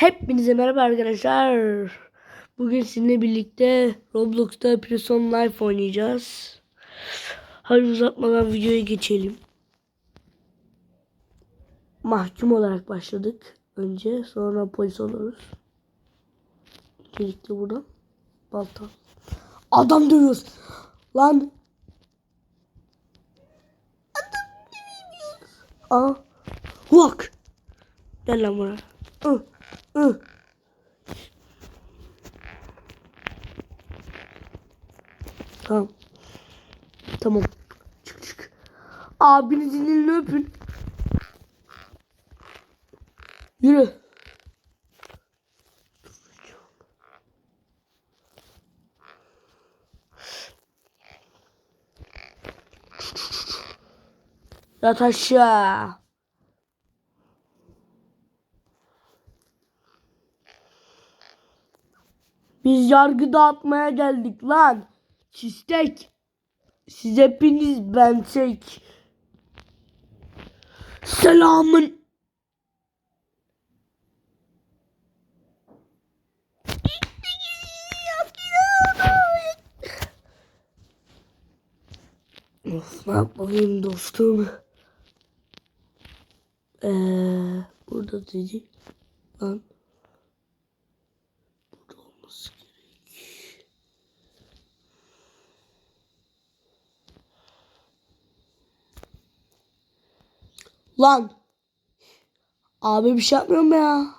Hepinize merhaba arkadaşlar. Bugün sizinle birlikte Roblox'ta Prison Life oynayacağız. Hadi uzatmadan videoya geçelim. Mahkum olarak başladık. Önce sonra polis oluruz. Birlikte buradan. Balta. Adam dövüyoruz. Lan. Adam dövüyoruz. Aa. Bak. Gel lan buraya. Hı. Hı. Tamam. Tamam. Çık çık. Abinizin elini öpün. Yürü. Yat aşağı. Biz yargı dağıtmaya geldik lan. Çistek. Siz hepiniz ben tek. Selamın. Of ne yapmalıyım dostum. Ee, burada dedi. Lan. Olması gerek. Lan. Abi bir şey yapmıyorum ya.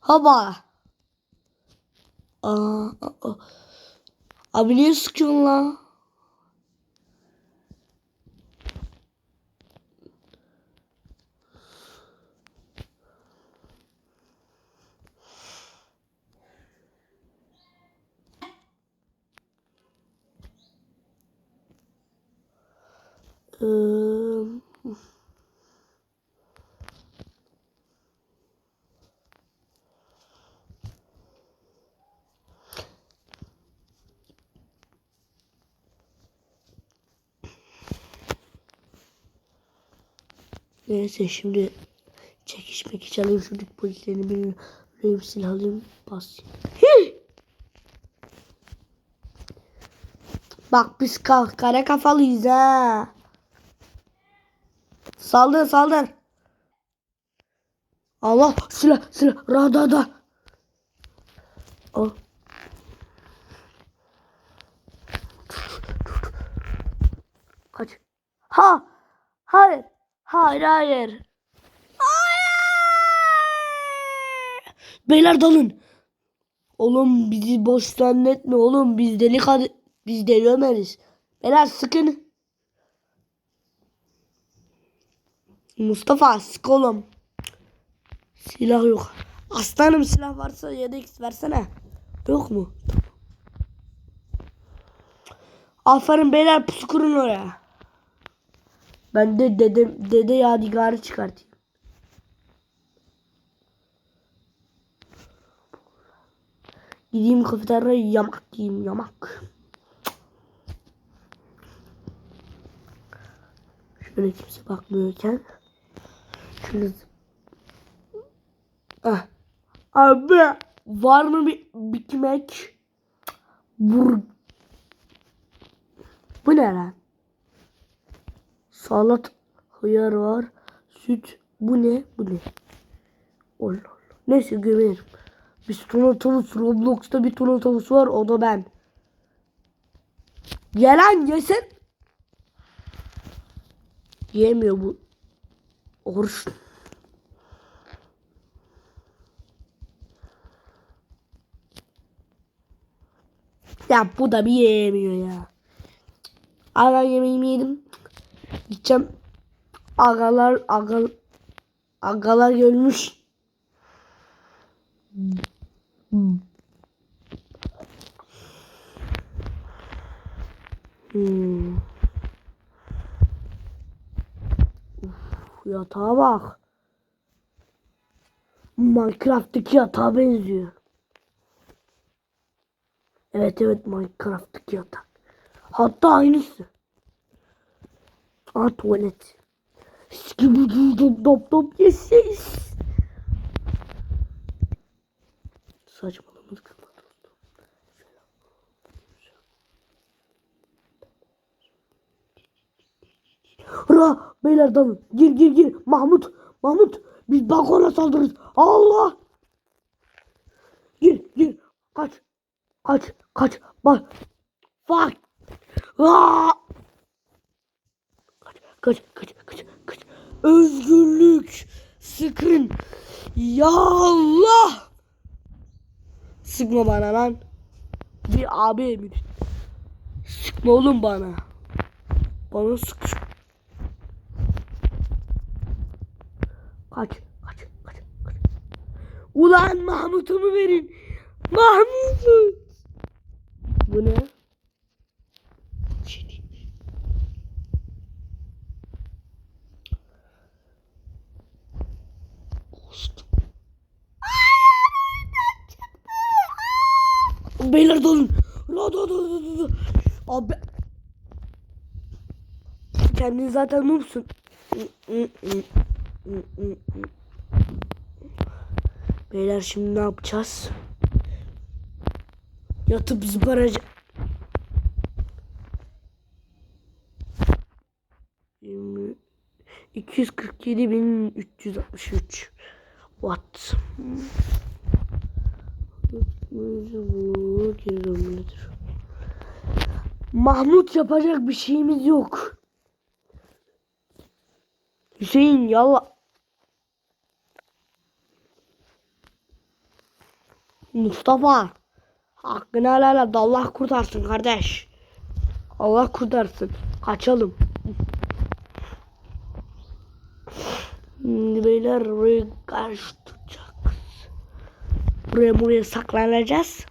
Haba. Aa, aa. Abi niye sıkıyorsun lan? Ee, Neyse şimdi çekişmek için alayım şuradaki polislerini bir silah alayım basayım. Hih! Bak biz ka kare kafalıyız ha. Saldır saldır. Allah silah silah radada. Al. Kaç. Ha. Hayır. Hayır hayır. Hayır. Beyler dalın. Oğlum bizi boş zannetme oğlum. Biz deli kad biz deli Ömeriz. Beyler sıkın. Mustafa sık oğlum. Silah yok. Aslanım silah varsa yedek versene. Yok mu? Aferin beyler pusu kurun oraya. Ben de dede, dede yadigarı çıkartayım. Gideyim kafeteryaya yamak yiyeyim yamak. Şöyle kimse bakmıyorken. Şöyle. Ah. Abi var mı bir Big Mac? Bur Bu ne lan? Salat, hıyar var. Süt. Bu ne? Bu ne? Allah Allah. Neyse gömerim. Biz tuna tavus Roblox'ta bir tuna tavus var. O da ben. Gelen yesin. Yemiyor bu. Oruç. Ya bu da bir yemiyor ya. Ben yemeğimi yedim. Gideceğim. Agalar agal agalar görmüş. Hmm. Uf, yatağa bak. Minecraft'taki yatağa benziyor. Evet evet Minecraft'taki yatak. Hatta aynısı. Aa tuvalet. Skibidi dop dop dop yes yes. Dostum? Ra beyler dalın. Gir gir gir. Mahmut. Mahmut. Biz balkona saldırırız. Allah. Gir gir. Kaç. Kaç. Kaç. Bak. Fuck. Aa! Kaç kaç kaç kaç kaç. Özgürlük. Sıkın. Ya Allah. Sıkma bana lan. Bir abi emir. Sıkma oğlum bana. Bana sık. Kaç kaç kaç kaç. Ulan Mahmut'umu verin. Mahmut. Bu ne? Beyler dolun. Abi. Kendin zaten noobsun. Beyler şimdi ne yapacağız? Yatıp zıbaracağız. 247.363 Watt. Mahmut yapacak bir şeyimiz yok. Hüseyin yalla. Mustafa. Hakkını helal et. Allah kurtarsın kardeş. Allah kurtarsın. Kaçalım. Beyler buraya karşı tutacağız. Buraya buraya saklanacağız.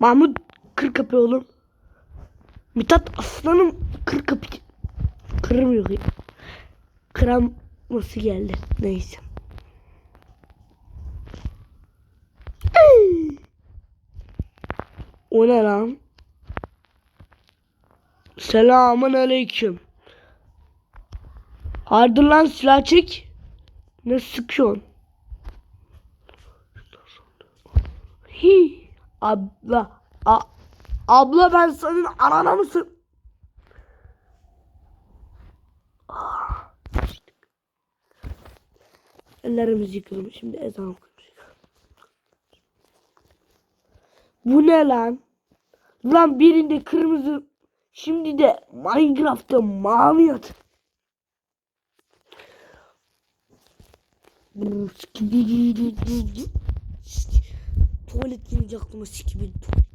Mahmut kır kapıyı oğlum. Mithat aslanım kır kapıyı. Kırmıyor. Kıraması geldi. Neyse. O ne lan? Selamun aleyküm. Hardır lan silah çek. Ne sıkıyorsun? Hi. Abla. A abla ben senin anana mısın? Ah. Ellerimizi yıkayalım. Şimdi ezan okuyacağız. Bu ne lan? Lan birinde kırmızı. Şimdi de Minecraft'ta mavi at. Tuvalet gelince aklıma sikibili tuvalet.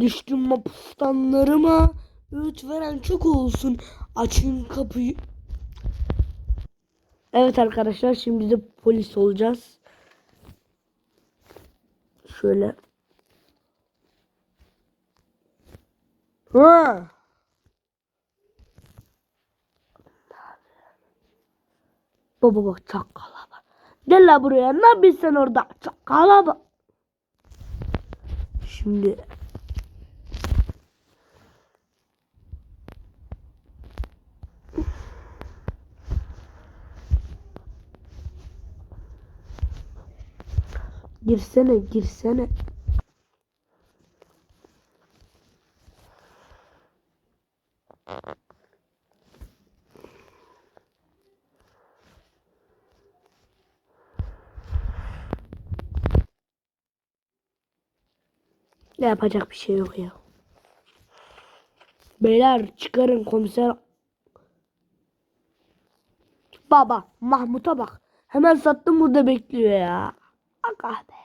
Düştüm mapustanlarıma. Öğüt veren çok olsun. Açın kapıyı. Evet arkadaşlar şimdi de polis olacağız. Şöyle. Ha. Baba bak çakala. Gel la buraya ne yapıyorsun orada? Çakala. Şimdi girsene girsene. Ne yapacak bir şey yok ya. Beyler çıkarın komiser. Baba Mahmut'a bak. Hemen sattım burada bekliyor ya. Aga be.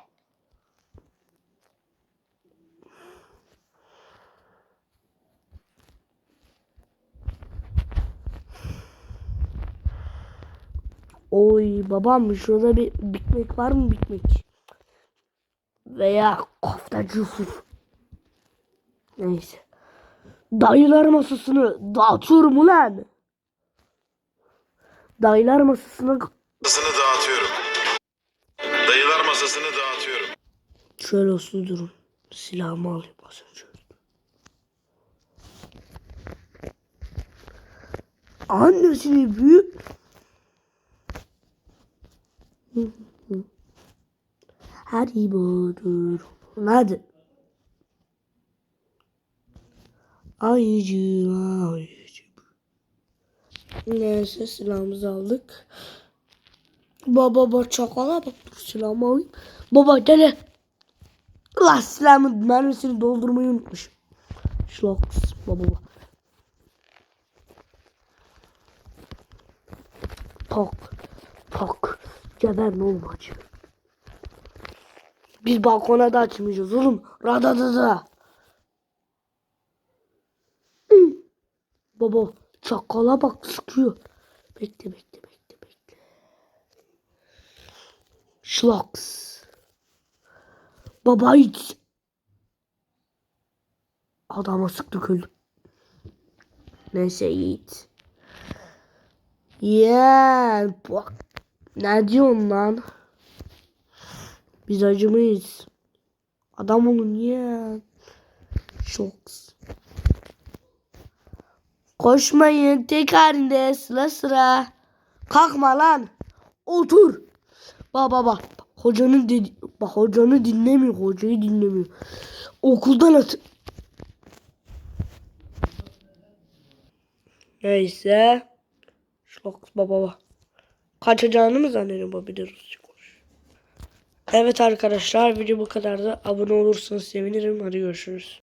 Oy babam şurada bir bitmek var mı bitmek? Veya koftacı Yusuf. Neyse. Dayılar masasını dağıtıyorum ulan. Dayılar masasına Masasını dağıtıyorum. Dayılar masası Masasını dağıtıyorum. Şöyle uslu durun. Silahımı alayım az önce. Annesini büyük. Hadi budur. Hadi. Ayıcı ayıcı. Neyse silahımızı aldık. Baba baba çakala bak dur silahımı alayım. Baba gel. Allah silahımın mermisini doldurmayı unutmuşum. Şloks baba baba. Tok. Tok. Geber ne oğlum acı. Biz balkona da açmayacağız oğlum. Radadada. Baba çakala bak sıkıyor. Bekle bekle bekle bekle. Şloks. Baba hiç. Adama sıktık öldüm. Neyse Yiğit. Yeah, bak. Ne diyorsun lan? Biz acımayız. Adam olun ya. Şoks. Koşmayın tek halinde sıra sıra. Kalkma lan. Otur. Bak bak bak. Hocanın dedi bak hocanı dinlemiyor. Hocayı dinlemiyor. Okuldan at. Neyse. Şok baba baba. Kaçacağını mı zannediyorsun baba bir de Rusça. Evet arkadaşlar video bu kadar da abone olursanız sevinirim. Hadi görüşürüz.